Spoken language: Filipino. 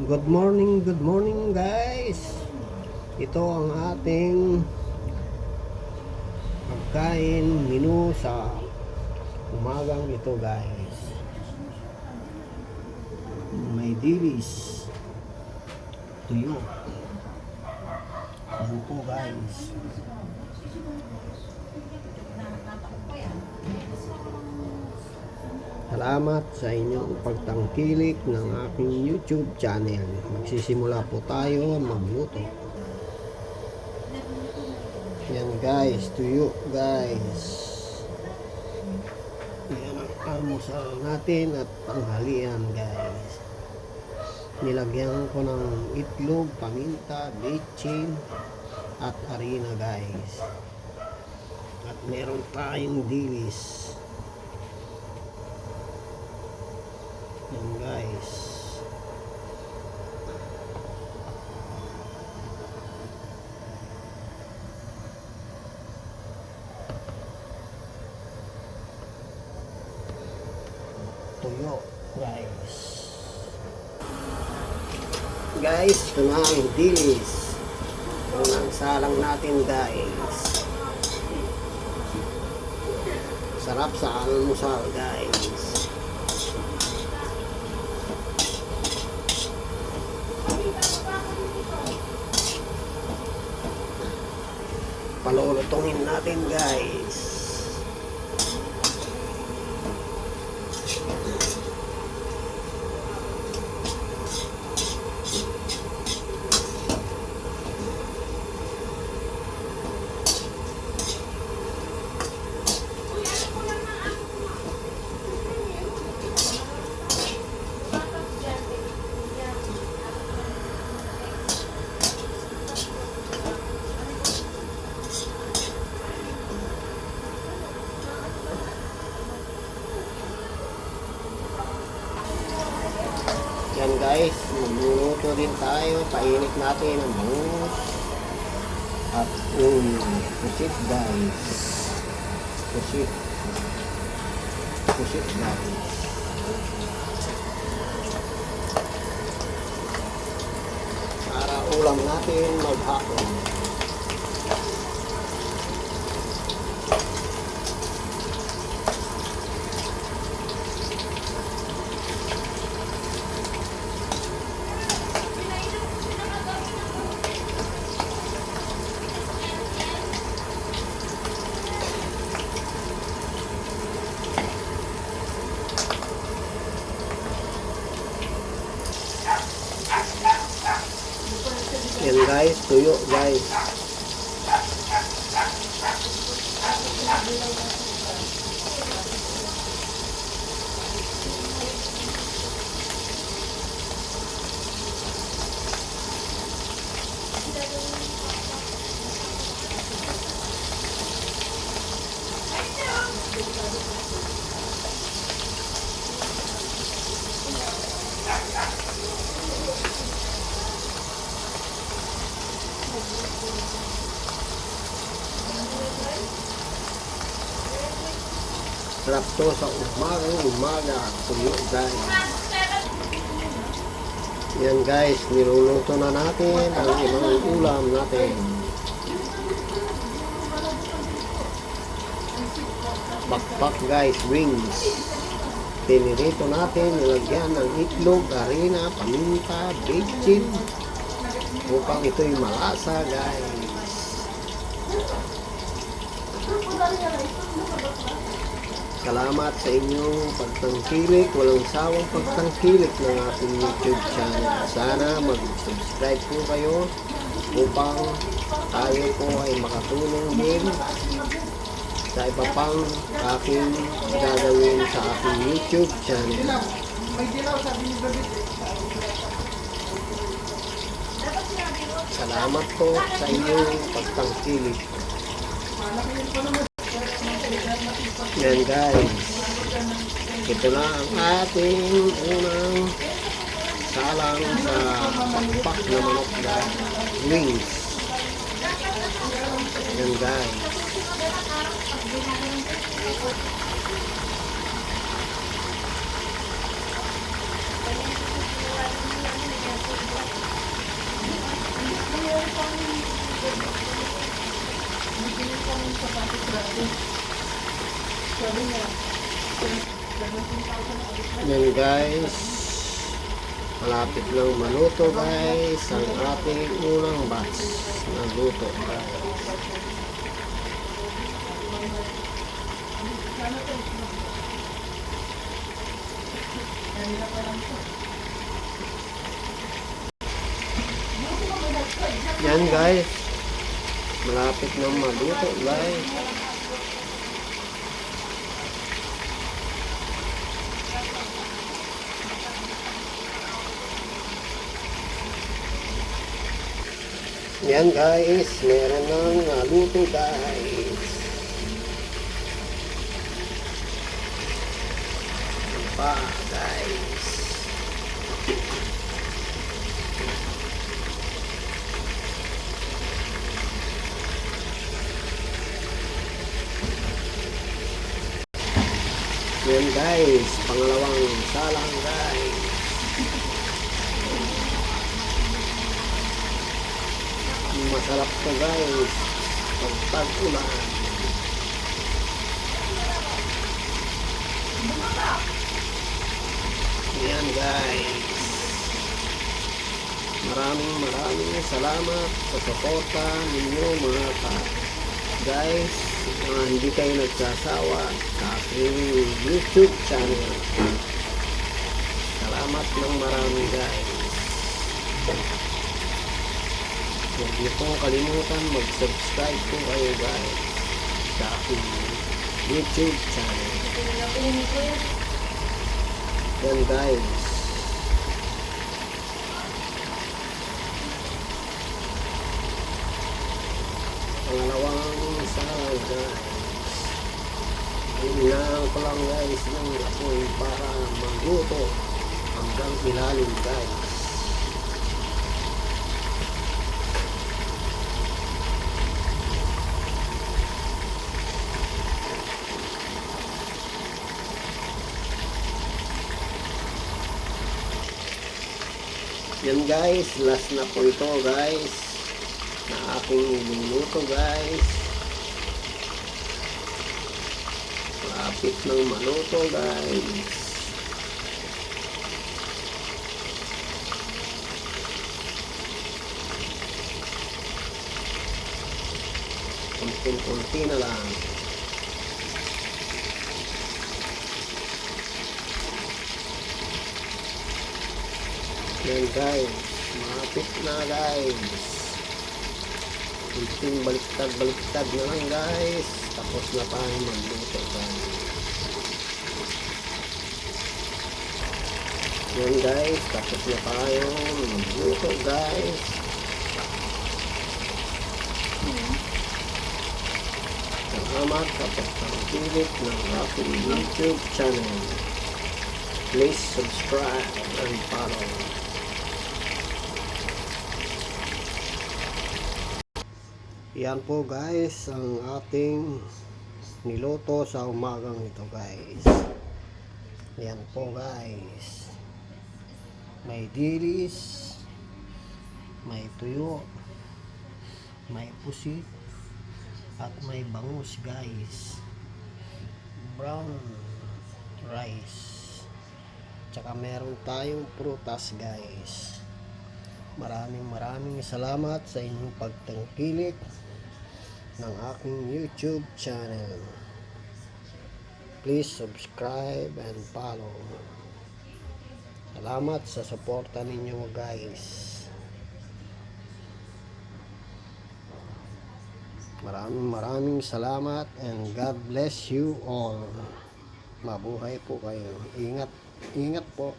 Good morning, good morning guys. Ito ang ating pagkain menu sa umagang ito guys. May dilis. Tuyo. Yan po guys. Salamat sa inyong pagtangkilik ng aking YouTube channel. Magsisimula po tayo magluto. Yan guys, tuyo guys. Yan ang almusal natin at panghalian guys. Nilagyan ko ng itlog, paminta, bechin at harina guys. At meron tayong dilis. Yan guys. Tuyo guys. Guys, ito na ang dilis. Ang salang natin guys. Sarap sa almusal guys. Palulutungin natin guys yan guys magluluto din tayo? Painit natin ang bangus. At yung pusit guys. Pusit. Pusit guys. Para ulam natin maghapon yan guys tuyo guys sarap to sa umaga umaga tuyo guys. Yan guys niluluto na natin ang ibang ulam natin. Bakbak guys wings. Pinirito natin nilagyan ng itlog, harina, paminta, bacon upang ito'y malasa guys Salamat sa inyong pagtangkilik, walang sawang pagtangkilik ng ating YouTube channel. Sana mag-subscribe po kayo upang tayo po ay makatulong din sa iba pang aking gagawin sa aking YouTube channel. Salamat po sa inyong pagtangkilik. Yan guys. Ito na ang ating unang salang sa pakpak na manok na wings. Yan guys. Thank you. Yan guys. Malapit lang maluto guys. Ang ating unang batch na luto guys. Yan guys. Malapit na maluto guys. Yan guys, meron nang naluto guys. Yan Pa guys. Yan guys, pangalawang salang guys. Masarap to guys. Pag tag-ulan. Yan guys. Maraming maraming salamat sa suporta ninyo mga ka guys. Mga hindi kayo nagsasawa sa aking YouTube channel. Salamat ng marami guys. Huwag niyo pong kalimutan mag-subscribe po kayo guys sa aking YouTube channel. Yan guys. Pangalawang salang guys. Hinahan ko lang guys ng apoy para magluto hanggang ilalim guys. Yan guys, last na po ito guys. Na aking niluto guys. Lapit ng maluto guys. Kunting-kunti na lang. Yan guys, malapit na guys. Kunting baliktad-baliktad na lang guys. Tapos na tayo magluto guys. Yan guys, tapos na tayo magluto guys. Salamat sa pagtangkilik ng aking YouTube channel. Please subscribe and follow. Yan po guys ang ating niluto sa umagang ito guys. Yan po guys. May dilis, may tuyo, may pusit, at may bangus guys. Brown rice. Tsaka meron tayong prutas guys. Maraming maraming salamat sa inyong pagtangkilik ng aking YouTube channel. Please subscribe and follow. Salamat sa suporta ninyo guys. Maraming maraming salamat and God bless you all. Mabuhay po kayo. Ingat, ingat po.